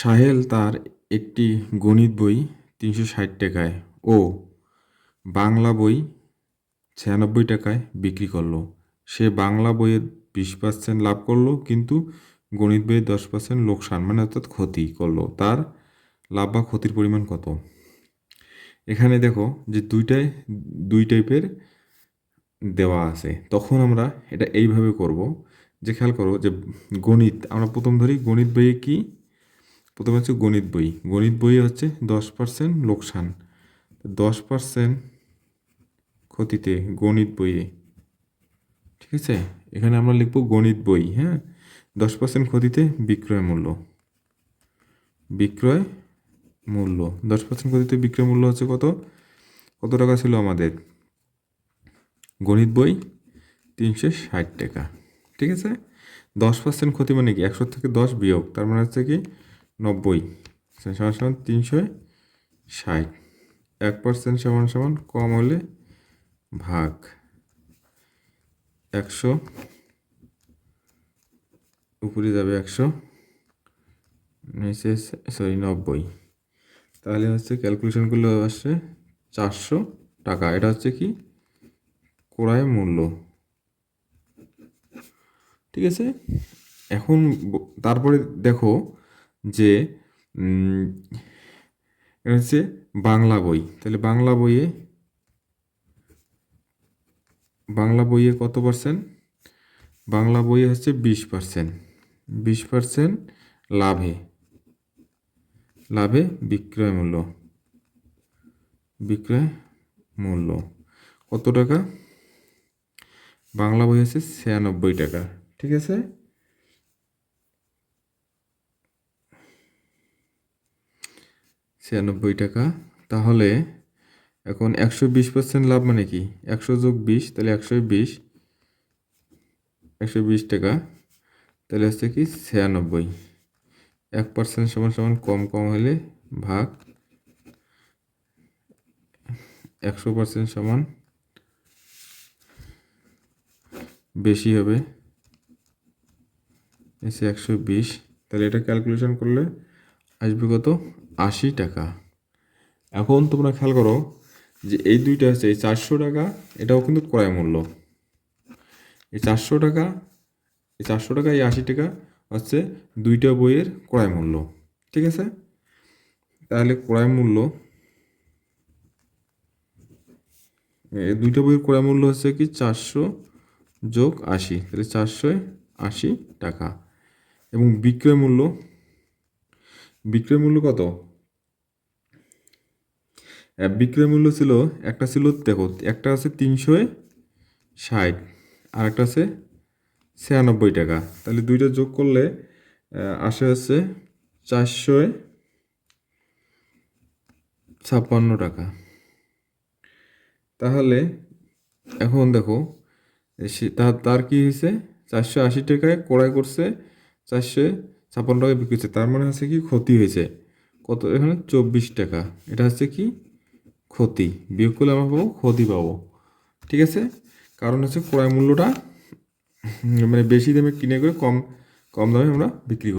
সাহেল তার একটি গণিত বই তিনশো ষাট টাকায় ও বাংলা বই ছিয়ানব্বই টাকায় বিক্রি করল। সে বাংলা বইয়ের বিশ পার্সেন্ট লাভ করল কিন্তু গণিত বইয়ের দশ পার্সেন্ট লোকসান মানে অর্থাৎ ক্ষতি করল। তার লাভ বা ক্ষতির পরিমাণ কত? এখানে দেখো যে দুইটাই, দুই টাইপের দেওয়া আছে। তখন আমরা এটা এইভাবে করব যে খেয়াল করো যে গণিত, আমরা প্রথম ধরি গণিত বইয়ে কি প্রথমে হচ্ছে গণিত বই। গণিত বই হচ্ছে দশ পার্সেন্ট লোকসান। দশ পার্সেন্ট ক্ষতিতে গণিত বইয়ে ঠিক আছে? এখানে আমরা লিখব গণিত বই হ্যাঁ? দশ পার্সেন্ট ক্ষতিতে বিক্রয় মূল্য। বিক্রয় মূল্য। দশ পার্সেন্ট ক্ষতিতে বিক্রয় মূল্য হচ্ছে কত? কত টাকা ছিল আমাদের? গণিত বই তিনশো ষাট টাকা। ঠিক আছে? দশ পার্সেন্ট ক্ষতি মানে কি? একশো থেকে দশ বিয়োগ। তার মানে হচ্ছে কি নব্বই। সমান সমান তিনশো ষাট। এক পার্সেন্ট সমান সমান কম হলে ভাগ। একশো উপরে যাবে একশো, নিচে সরি নব্বই। তাহলে হচ্ছে ক্যালকুলেশনগুলো আসছে চারশো টাকা। এটা হচ্ছে কি? ক্রয় মূল্য। ঠিক আছে? এখন তারপরে দেখো যে হচ্ছে বাংলা বই। তাহলে বাংলা বইয়ে বাংলা বইয়ে কত পার্সেন্ট বাংলা বইয়ে হচ্ছে বিশ পার্সেন্ট বিশ পার্সেন্ট লাভে। লাভে বিক্রয় মূল্য। বিক্রয় মূল্য। কত টাকা? বাংলা বই হচ্ছে ছিয়ানব্বই টাকা। ঠিক আছে? ছিয়ানব্বই টাকা। তাহলে এখন একশো বিশ পার্সেন্ট লাভ মানে কি? একশো যোগ বিশ, তাহলে একশো বিশ একশো বিশ টাকা। তাহলে হচ্ছে কি ছিয়ানব্বই। এক পার্সেন্ট সমান সমান কম কম হলে ভাগ একশো পার্সেন্ট সমান বেশি হবে। এসে একশো বিশ, তাহলে এটা ক্যালকুলেশন করলে আসবে কত? আশি টাকা। এখন তোমরা খেয়াল করো যে এই দুইটা হচ্ছে, এই চারশো টাকা, এটাও কিন্তু ক্রয় মূল্য। এই চারশো টাকা, এই চারশো টাকা, এই আশি টাকা হচ্ছে দুইটা বইয়ের ক্রয় মূল্য। ঠিক আছে? তাহলে ক্রয় মূল্য, এই দুইটা বইয়ের ক্রয় মূল্য হচ্ছে কি? চারশো যোগ আশি। তাহলে চারশো আশি টাকা। এবং বিক্রয় মূল্য বিক্রয় মূল্য কত? বিক্রয় মূল্য ছিল, একটা ছিল দেখো, একটা আছে তিনশো ষাট আর একটা আছে ছিয়ানব্বই টাকা। তাহলে দুইটা যোগ করলে আসে হচ্ছে চারশো ছাপ্পান্ন টাকা। তাহলে এখন দেখো তার কি হয়েছে? চারশো আশি টাকায় ক্রয় করছে, চারশো ছাপ্পান্ন টাকায় বিক্রি হচ্ছে। তার মানে হচ্ছে কি ক্ষতি হয়েছে। কত? এখানে চব্বিশ টাকা। এটা হচ্ছে কি? ক্ষতি। বিয়োগ করলে আমরা পাবো, ক্ষতি পাবো। ঠিক আছে? কারণ হচ্ছে ক্রয় মূল্যটা মানে বেশি দামে কিনে করে কম কম দামে আমরা বিক্রি করি।